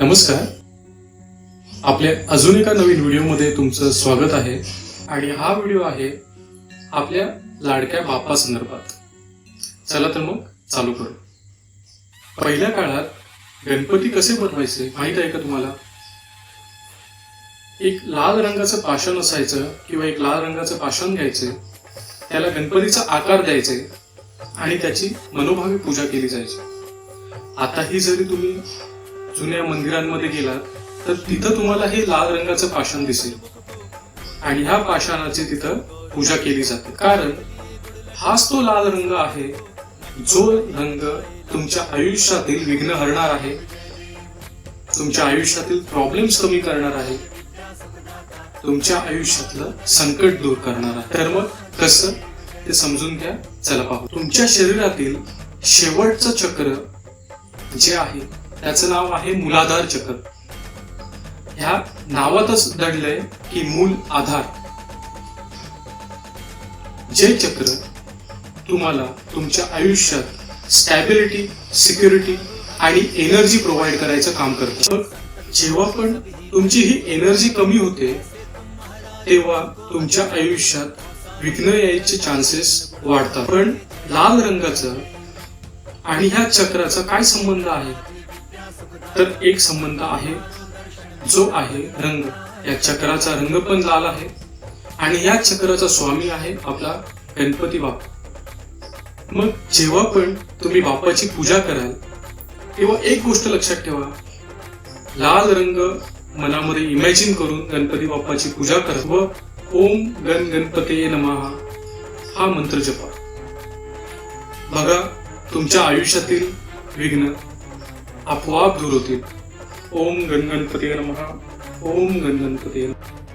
नमस्कार. आपल्या अजून एका नवीन व्हिडिओमध्ये तुमचं स्वागत आहे. आणि हा व्हिडिओ आहे आपल्या लाडक्या बाप्पा संदर्भात. चला तर मग चालू करू. पहिल्या काळात गणपती कसे बनवायचे माहीत आहे का तुम्हाला? एक लाल रंगाचं पाषाण असायचं किंवा एक लाल रंगाचं पाषाण घ्यायचे त्याला गणपतीचा आकार द्यायचे आणि त्याची मनोभावी पूजा केली जायची. आता ही जरी तुम्ही जुन्या मंदिरांमध्ये गेलात तर तिथं तुम्हाला हे लाल रंगाचं पाषाण दिसेल. आणि ह्या पाषाणाची तिथं पूजा केली जाते. कारण हाच तो लाल रंग आहे जो रंग तुमच्या आयुष्यातील विघ्न हरणार आहे तुमच्या आयुष्यातील प्रॉब्लेम्स कमी करणार आहे तुमच्या आयुष्यातलं संकट दूर करणार आहे. तर मग कसं? ते समजून घ्या. चला पाहू. तुमच्या शरीरातील शेवटचं चक्र जे आहे त्याचं नाव आहे मुलाधार चक्र ह्या नावातच दडलंय की मूल आधार. जे चक्र तुम्हाला तुमच्या आयुष्यात स्टॅबिलिटी सिक्युरिटी आणि एनर्जी प्रोव्हाइड करायचं काम करतं. जेव्हा पण तुमची ही एनर्जी कमी होते तेव्हा तुमच्या आयुष्यात विघ्न यायचे चान्सेस वाढतात. पण लाल रंगाचं आणि ह्या चक्राचा काय संबंध आहे? तर एक संबंध आहे जो आहे रंग. या चक्राचा रंग पण लाल आहे आणि या चक्राचा स्वामी आहे आपला गणपती बाप्पा. मग जेव्हा पण तुम्ही बाप्पाची पूजा कराल तेव्हा एक गोष्ट लक्षात ठेवा. लाल रंग मनामध्ये इमॅजिन करून गणपती बाप्पाची पूजा करा. व ओम गण गणपते नमहा हा मंत्र जपा. बघा तुमच्या आयुष्यातील विघ्न आपोआप दूर होतील ओम गण गणपती नमः. ओम गण गणपती नमः.